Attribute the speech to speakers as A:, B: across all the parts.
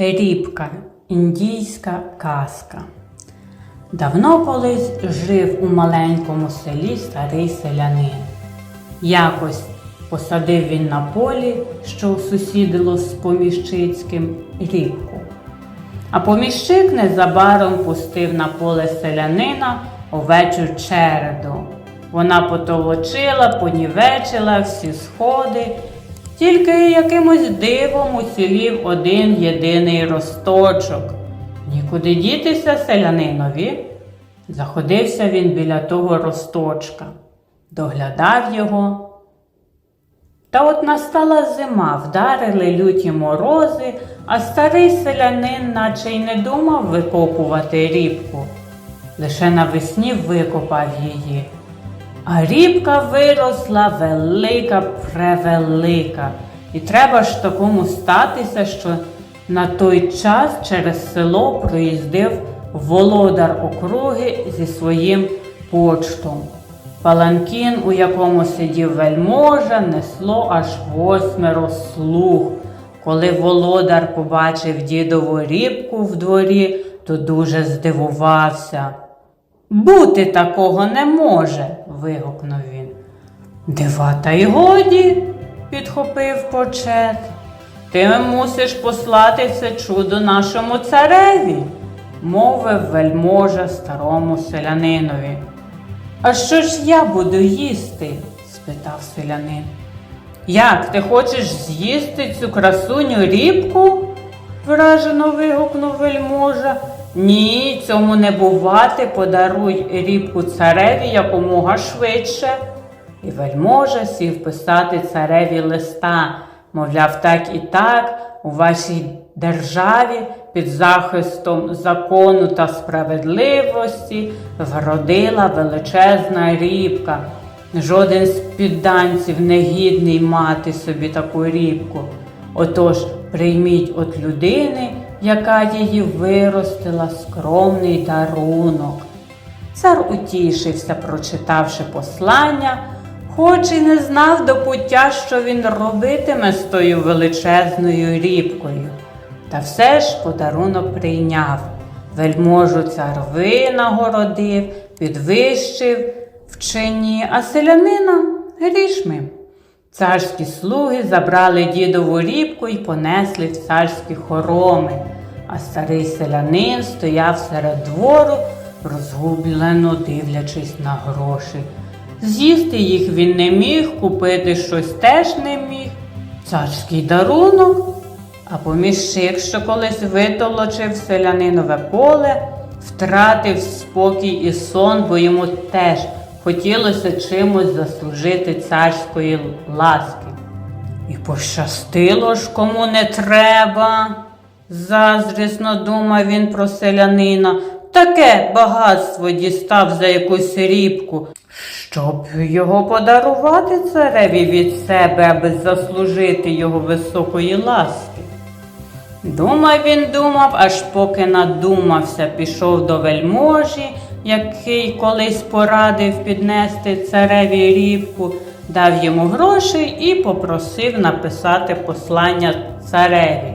A: Рібка індійська казка. Давно колись жив у маленькому селі старий селянин. Якось посадив він на полі, що сусідило з поміщицьким рібку. А поміщик незабаром пустив на поле селянина овечу череду. Вона потолочила, понівечила всі сходи, тільки якимось дивом уцілів один єдиний росточок. Нікуди дітися селянинові. Заходився він біля того росточка, доглядав його. Та от настала зима, вдарили люті морози, а старий селянин наче й не думав викопувати рібку. Лише навесні викопав її. А рібка виросла велика, превелика. І треба ж такому статися, що на той час через село проїздив володар округи зі своїм почтом. Паланкін, у якому сидів вельможа, несло аж восьмеро слуг. Коли володар побачив дідову рібку в дворі, то дуже здивувався. Бути такого не може, вигукнув він. Дива та й годі, підхопив почет. Ти мусиш послати це чудо нашому цареві, мовив вельможа старому селянинові. А що ж я буду їсти? спитав селянин. Як ти хочеш з'їсти цю красуню рібку? вражено вигукнув вельможа. Ні, цьому не бувати, подаруй рібку цареві якомога швидше. І вельможа сів писати цареві листа, мовляв, так і так, у вашій державі під захистом закону та справедливості вродила величезна рібка. Жоден з підданців не гідний мати собі таку рібку. Отож, прийміть от людини, яка її виростила скромний дарунок. Цар утішився, прочитавши послання, хоч і не знав до пуття, що він робитиме з тою величезною рібкою. Та все ж подарунок прийняв. Вельможу цар винагородив, підвищив в чині, а селянина грішми. Царські слуги забрали дідову рібку і понесли в царські хороми, а старий селянин стояв серед двору, розгублено дивлячись на гроші. З'їсти їх він не міг, купити щось теж не міг. Царський дарунок. А поміщик, що колись витолочив селянинове поле, втратив спокій і сон, бо йому теж хотілося чимось заслужити царської ласки. І пощастило ж кому не треба. Заздрісно думав він про селянина. Таке багатство дістав за якусь рібку, щоб його подарувати цареві від себе, аби заслужити його високої ласки. Думав він думав, аж поки надумався, пішов до вельможі, який колись порадив піднести цареві рібку, дав йому гроші і попросив написати послання цареві.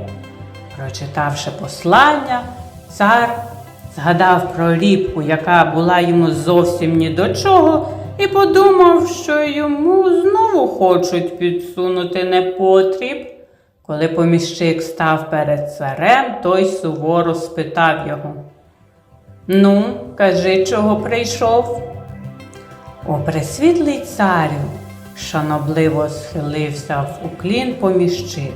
A: Прочитавши послання, цар згадав про рібку, яка була йому зовсім ні до чого, і подумав, що йому знову хочуть підсунути непотріб. Коли поміщик став перед царем, той суворо спитав його. Ну, кажи, чого прийшов? О, пресвітлий царю, шанобливо схилився в уклін поміщик.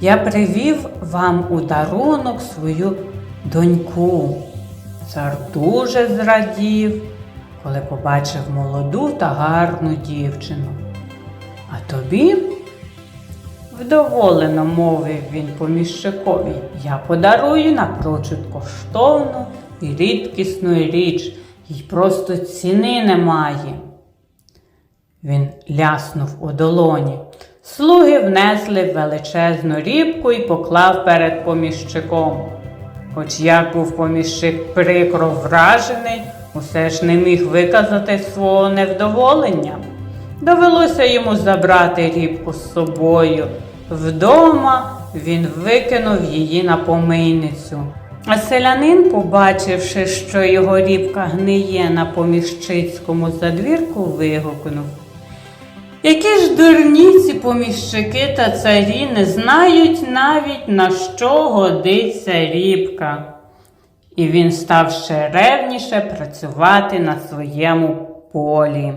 A: Я привів вам у дарунок свою доньку. Цар дуже зрадів, коли побачив молоду та гарну дівчину. А тобі Вдоволено мовив він поміщикові, я подарую напрочуд коштовну і рідкісну річ, їй просто ціни немає. Він ляснув у долоні. Слуги внесли величезну рібку і поклав перед поміщиком. Хоч як був поміщик прикро вражений, усе ж не міг виказати свого невдоволення. Довелося йому забрати рібку з собою вдома він викинув її на помийницю. А селянин, побачивши, що його рібка гниє на поміщицькому задвірку, вигукнув. Які ж дурні ці поміщики та царі не знають навіть на що годиться рібка. І він став ще ревніше працювати на своєму полі.